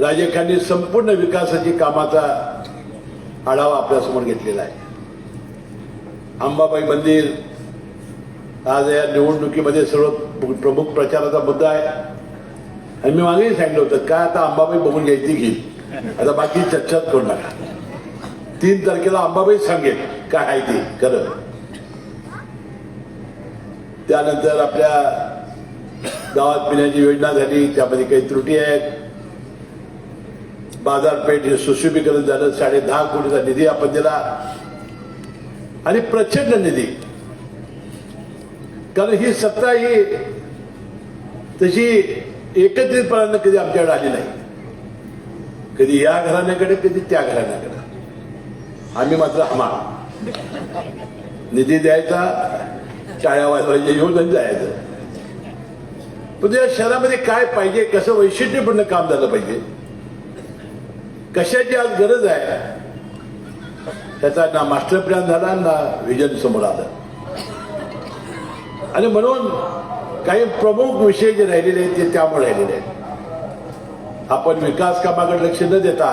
राजखांनी संपूर्ण विकासाची कामाचा आढावा आपल्यासमोर घेतलेला आहे. अंबाबाई मंदिर आज या निवडणुकीमध्ये सर्व प्रमुख प्रचाराचा मुद्दा आहे. आणि मी मागेही सांगितलं होतं काय आता अंबाबाई बघून घ्यायची घेईल? आता बाकी चर्चाच करू नका तीन तारखेला अंबाबाई सांगेल काय आहे ती खरं. त्यानंतर आपल्या गावात पिण्याची योजना झाली त्यामध्ये काही त्रुटी आहेत. बाजारपेठ हे सुशोभीकरण झालं साडे दहा कोटीचा निधी आपण दिला. आणि प्रचंड निधी. कारण ही सत्ता ही तशी एकत्रितपणानं कधी आमच्याकडे आली नाही. कधी या घराण्याकडे कधी त्या घराण्याकडे. आम्ही मात्र हमा निधी द्यायचा चाळ्या वाजवायच्या येऊन जायचं. पण या शहरामध्ये काय पाहिजे कसं वैशिष्ट्यपूर्ण काम झालं पाहिजे? कशाची आज गरज आहे? त्याचा ना मास्टर प्लॅन झाला ना विजन समोर आलं. आणि म्हणून काही प्रमुख विषय जे राहिलेले आहेत ते त्यामुळे राहिलेले आहेत. आपण विकास कामाकडे लक्ष न देता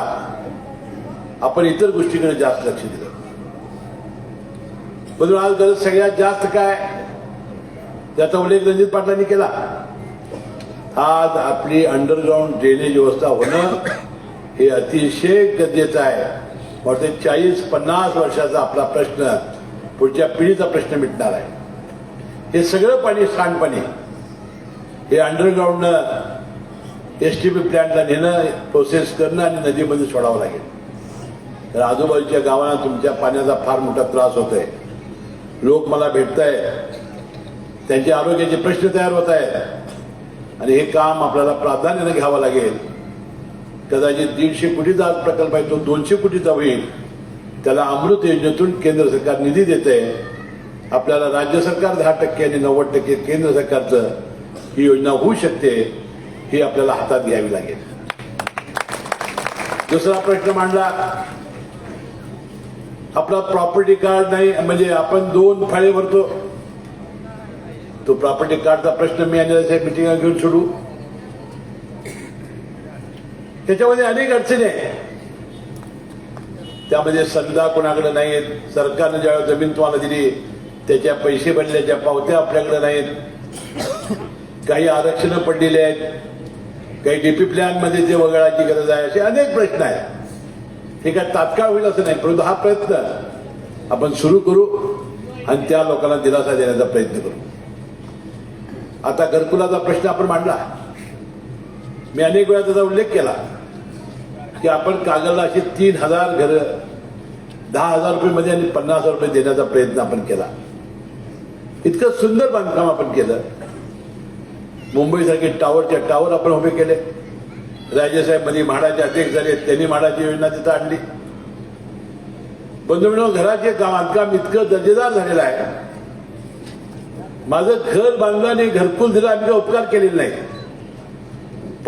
आपण इतर गोष्टीकडे जास्त लक्ष दिलं. म्हणून आज गरज सगळ्यात जास्त काय? त्याचा उल्लेख रणजित पाटलांनी केला. आज आपली अंडरग्राऊंड ड्रेनेज व्यवस्था होणं हे अतिशय गरजेचं आहे. वाटते चाळीस पन्नास वर्षाचा आपला प्रश्न पुढच्या पिढीचा प्रश्न मिटणार आहे. हे सगळं पाणी सांडपाणी. हे अंडरग्राऊंडनं एस टी पी प्लॅन्टला नेणं प्रोसेस करणं आणि नदीमध्ये सोडावं लागेल. तर आजूबाजूच्या गावांना तुमच्या पाण्याचा फार मोठा त्रास होतोय. लोक मला भेटत आहेत त्यांचे आरोग्याचे प्रश्न तयार होत आहेत. आणि हे काम आपल्याला प्राधान्याने घ्यावं लागेल. कदाचित दीडशे कोटीचा आज प्रकल्प आहे तो दोनशे कोटीचा होईल. त्याला अमृत योजनेतून केंद्र सरकार निधी देते आपल्याला राज्य सरकार दहा टक्के आणि नव्वद टक्के केंद्र सरकारचं ही योजना होऊ शकते ही आपल्याला हातात घ्यावी लागेल. दुसरा प्रश्न मांडला. आपला प्रॉपर्टी कार्ड नाही म्हणजे आपण दोन फाळे भरतो. तो प्रॉपर्टी कार्डचा प्रश्न मी आणि मिटिंग घेऊन सोडू. त्याच्यामध्ये अनेक अडचणी आहेत. त्यामध्ये संधा कोणाकडे नाहीत. सरकारनं ज्यावेळेस जमीन तुम्हाला दिली त्याच्या पैसे भरल्याच्या पावत्या आपल्याकडे नाहीत. काही आरक्षणं पडलेली आहेत. काही डीपी प्लॅनमध्ये ते जे वगळाची गरज आहे असे अनेक प्रश्न आहेत. हे काय तात्काळ होईल असं नाही परंतु हा प्रयत्न आपण सुरू करू आणि त्या लोकांना दिलासा देण्याचा प्रयत्न करू. आता घरकुलाचा प्रश्न आपण मांडला. मी अनेक वेळा त्याचा उल्लेख केला. की आपण कागदला अशी तीन हजार घरं दहा हजार रुपये मध्ये आणि पन्नास हजार रुपये देण्याचा प्रयत्न आपण केला. इतकं सुंदर बांधकाम आपण केलं. मुंबईसारखे टावरच्या टावर आपण उभे केले. राजेसाहेबमध्ये म्हाडाचे अध्यक्ष झाले त्यांनी म्हाडाची योजना तिथं आणली. बंधू घराचे काम बांधकाम इतकं दर्जेदार झालेलं आहे. माझं घर बांधलं आणि घरकुल दिलं आम्ही उपकार केलेले नाही.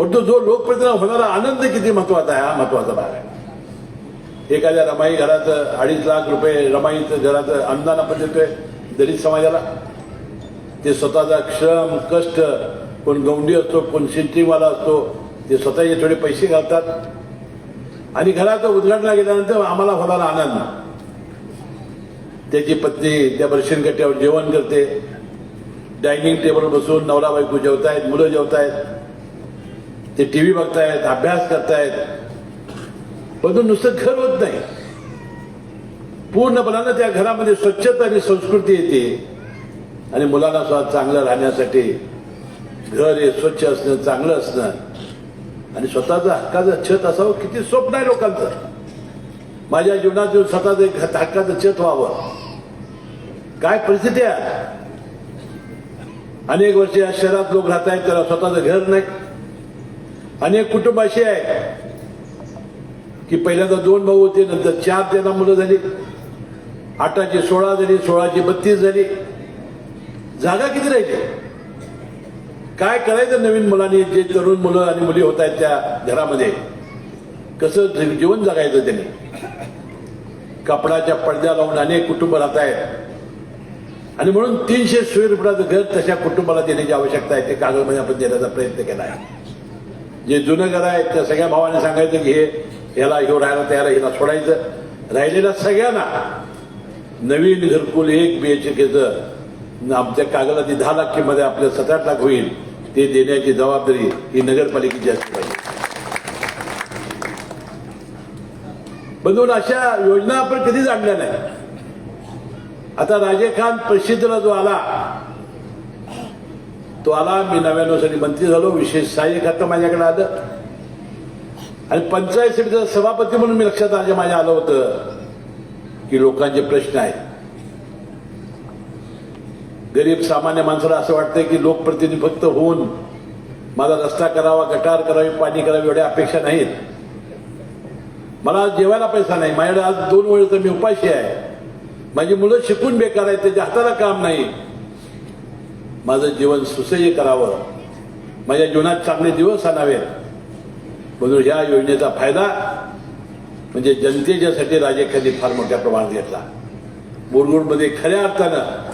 परंतु जो लोकप्रतिनिधी होणारा आनंद किती महत्त्वाचा आहे हा महत्त्वाचा भाग आहे. एखाद्या रमाई घराचं अडीच लाख रुपये रमाईचं घराचं अनुदान आपण देतोय दलित समाजाला. ते स्वतःचा श्रम कष्ट कोण गौंडी असतो कोण सिंचिंगवाला असतो ते स्वतःचे थोडे पैसे घालतात. आणि घराचं उद्घाटन गेल्यानंतर आम्हाला होणारा आनंद. त्याची पत्नी त्या बर्शिनकट्ट्यावर जेवण करते. डायनिंग टेबल बसून नवरा बायको जेवतायत मुलं जेवतायत ते टीव्ही बघतायत अभ्यास करतायत. परंतु नुसतं घर होत नाही. पूर्णपणानं त्या घरामध्ये स्वच्छता आणि संस्कृती येते. आणि मुलांना सुद्धा चांगलं राहण्यासाठी घर हे स्वच्छ असणं चांगलं असणं. आणि स्वतःचं हक्काचं छत असावं किती स्वप्न आहे लोकांचं. माझ्या जीवनात येऊन स्वतःचं एक हक्काचं छत व्हावं. काय परिस्थिती आहे? अनेक वर्ष या शहरात लोक राहत आहेत त्याला स्वतःचं घर नाही. अनेक कुटुंब अशी आहे की पहिल्यांदा दोन भाऊ होते नंतर चार त्यांना मुलं झाली. आठाची सोळा झाली सोळाची बत्तीस झाली. जागा किती राहिली? काय करायचं नवीन मुलांनी? जे तरुण मुलं आणि मुली होत आहेत त्या घरामध्ये. कसं जीवन जगायचं त्यांनी. कपडाच्या पडद्या लावून अनेक कुटुंब राहत आहेत. आणि म्हणून तीनशे स्क्वेअर रुपयाचं घर तशा कुटुंबाला देण्याची आवश्यकता आहे. ते कागदमध्ये आपण देण्याचा प्रयत्न केला आहे. जे जुनं घर आहेत त्या सगळ्या भावाने सांगायचं की हे ह्याला ह्यो राहायला तयार आहे, हिला सोडायचं. राहिलेल्या सगळ्यांना नवीन घरकुल एक बी एच केचं आमच्या कागदाची दहा लाख किंमत आपल्या सात आठ लाख होईल ते देण्याची जबाबदारी ही नगरपालिकेची असते पाहिजे. बंधून अशा योजना आपण कधीच आणल्या नाही आता राजे खान प्रसिद्धला जो आला तो आला मी नव्याण्णव साली मंत्री झालो विशेष सहाय्य खातं माझ्याकडे आलं. आणि पंचायत समितीचा सभापती म्हणून मी लक्षात आलं माझ्या आलं होतं की लोकांचे प्रश्न आहेत. गरीब सामान्य माणसाला असं वाटतं की लोकप्रतिनिधी फक्त होऊन माझा रस्ता करावा गटार करावी पाणी करावी एवढ्या अपेक्षा नाहीत. मला आज जेवायला पैसा नाही. माझ्याकडे आज दोन वेळेचं मी उपाशी आहे. माझी मुलं शिकून बेकार आहेत त्याच्या हाताला काम नाही. माझं जीवन सुसह्य करावं. माझ्या जीवनात चांगले दिवस आणावेत. म्हणून ह्या योजनेचा फायदा म्हणजे जनतेच्यासाठी राजकीयांनी फार मोठ्या प्रमाणात घेतला. मुरगुडमध्ये खऱ्या अर्थानं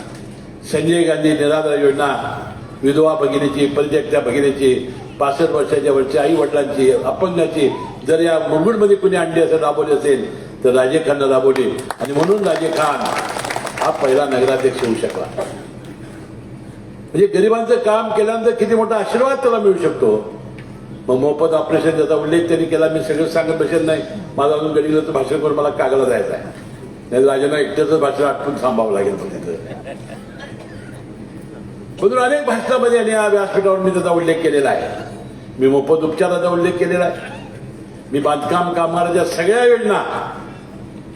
संजय गांधी निराधार योजना विधवा भगिनीची परित्यक्त्या भगिनीची पासष्ट वर्षाच्या वरच्या आई वडिलांची अपंगाची जर या मुरगुडमध्ये कुणी अंडी असं राबवली असेल तर राजे खाननं राबवली. आणि म्हणून राजे खान हा पहिला नगराध्यक्ष होऊ शकला. म्हणजे गरिबांचं काम केल्यानंतर किती मोठा आशीर्वाद त्याला मिळू शकतो? मग मोफत ऑपरेशन त्याचा उल्लेख त्यांनी केला मी सगळं सांगत बसेल नाही. माझं अजून गडिलाचं भाषण करून मला कागला जायचं आहे. नाही राजांना एकट्याचं भाषण आठवून थांबावं लागेल तिथं. म्हणून अनेक भाषणामध्ये आणि या व्यासपीठावर मी त्याचा उल्लेख केलेला आहे. मी मोफत उपचाराचा उल्लेख केलेला आहे. मी बांधकाम कामगाराच्या सगळ्या योजना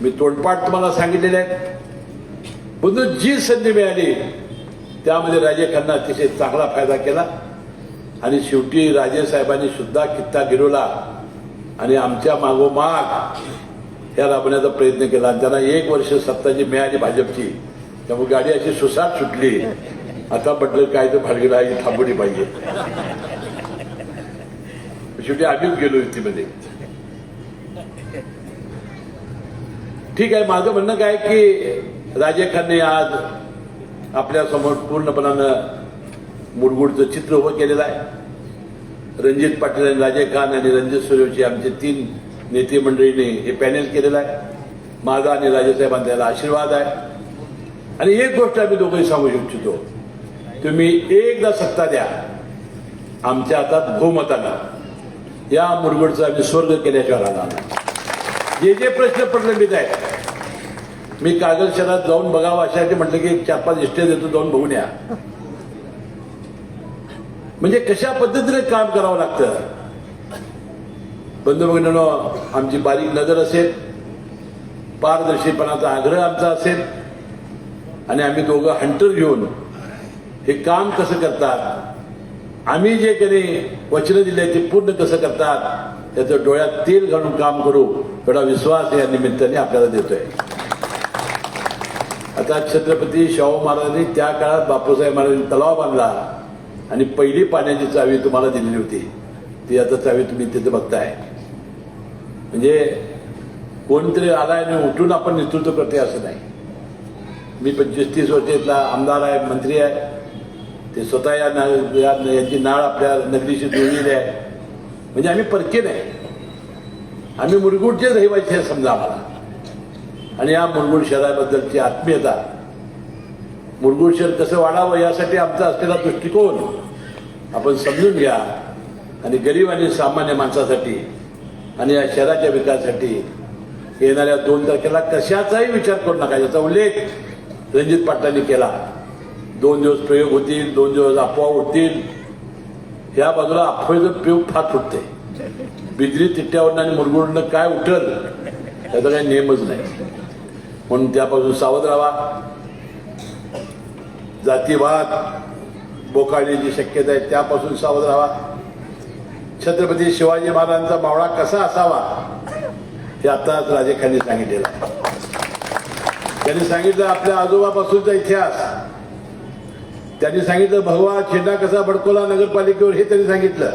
मी तोंडपाठ तुम्हाला सांगितलेल्या आहेत. म्हणून जी संधी मिळाली त्यामध्ये राजे खाननं अतिशय चांगला फायदा केला. आणि शेवटी राजे साहेबांनी सुद्धा कित्ता गिरवला आणि आमच्या मागोमाग ह्या राबवण्याचा प्रयत्न केला. आणि त्यांना एक वर्ष सत्ता जी मिळाली भाजपची. त्यामुळे गाडी अशी सुसाट सुटली. आता म्हटलं काय तर भाडगीला ही थांबवली पाहिजे. शेवटी आम्हीच गेलो युतीमध्ये. ठीक आहे माझं म्हणणं काय की राजे खानने आज आपल्यासमोर पूर्णपणानं मुडगुडचं चित्र उभं केलेलं आहे. रणजित पाटील आणि राजे खान आणि रणजित सूर्यवंशी आमचे तीन नेते मंडळीने हे पॅनेल केलेलं आहे. माझा आणि राजेसाहेबांचा याला आशीर्वाद आहे. आणि एक गोष्ट आम्ही दोघंही सांगू इच्छितो. तुम्ही एकदा सत्ता द्या. आमच्या हातात बहुमताला या मुरगुडचा आम्ही स्वर्ग केल्याशिवाय राहणार जे जे प्रश्न प्रलंबित आहेत मी कागद शहरात जाऊन बघावं अशासाठी म्हटलं की चार पाच इष्टे देतो जाऊन बघून या. म्हणजे कशा पद्धतीने काम करावं लागतं? बंधू भगिनीनो आमची बारीक नजर असेल पारदर्शीपणाचा आग्रह आमचा असेल आणि आम्ही दोघं हंटर घेऊन हे काम कसं करतात आम्ही जे कधी वचनं दिले ते पूर्ण कसं करतात त्याचं डोळ्यात तेल घालून काम करू एवढा विश्वास या निमित्ताने आपल्याला देतोय. आता छत्रपती शाहू महाराजांनी त्या काळात बापूसाहेब महाराजांनी तलाव बांधला आणि पहिली पाण्याची चावी तुम्हाला दिलेली होती. ती आता चावी तुम्ही तिथे बघताय. म्हणजे कोणतरी आलाय आणि उठून आपण नेतृत्व करते असं नाही. मी पंचवीस तीस वर्ष इथला आमदार आहे मंत्री आहे. ते स्वतः या ना- यांची नाळ आपल्या नगरीशी जोडलेली आहे. म्हणजे आम्ही परके नाही. आम्ही मुरगुडचे रहिवासी आहे समजा आम्हाला. आणि या मुरगुड शहराबद्दलची आत्मीयता. मुरगुड शहर कसं वाढावं यासाठी आमचा असलेला दृष्टिकोन आपण समजून घ्या. आणि गरीब आणि सामान्य माणसासाठी आणि या शहराच्या विकासासाठी येणाऱ्या दोन तारखेला कशाचाही विचार करू नका. याचा उल्लेख रणजित पाटलांनी केला. दोन दिवस प्रयोग होतील दोन दिवस अफवा उठतील. या बाजूला अफवेचं प्रयोग फार फुटते. बिजली तिट्ट्यावरनं आणि मुरगुडनं काय उठल? त्याचा काही नियमच नाही. म्हणून त्यापासून सावध राहा. जातीवाद बोकाळण्याची शक्यता आहे त्यापासून सावध राहा. छत्रपती शिवाजी महाराजांचा मावळा कसा असावा हे आताच राजेखांनी सांगितलेलं आहे. त्यांनी सांगितलं आपल्या आजोबापासूनचा इतिहास. त्यांनी सांगितलं भगवा छेंडा कसा भडकवला नगरपालिकेवर हे त्यांनी सांगितलं.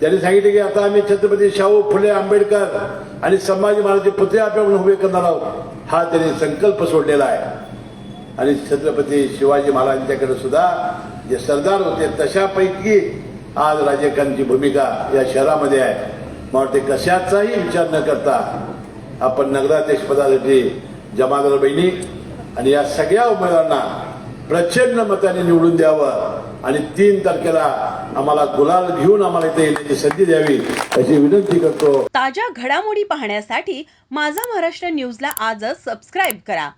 त्यांनी सांगितलं की आता आम्ही छत्रपती शाहू फुले आंबेडकर आणि संभाजी महाराजचे पुतळे आपल्याकडून उभे करणार आहोत. हा त्यांनी संकल्प सोडलेला आहे. आणि छत्रपती शिवाजी महाराजांच्याकडे सुद्धा जे सरदार होते तशापैकी आज राजेकांची भूमिका या शहरामध्ये आहे. मला वाटते कशाचाही विचार न करता आपण नगराध्यक्ष पदासाठी जमादार बहिणी आणि या सगळ्या उमेदवारांना प्रचंड मताने निवडून द्यावं. आणि तीन तारखेला आम्हाला गुलाल घेऊन आम्हाला इथे येण्याची संधी द्यावी अशी विनंती करतो. ताज्या घडामोडी पाहण्यासाठी माझा महाराष्ट्र न्यूजला आजच सबस्क्राईब करा.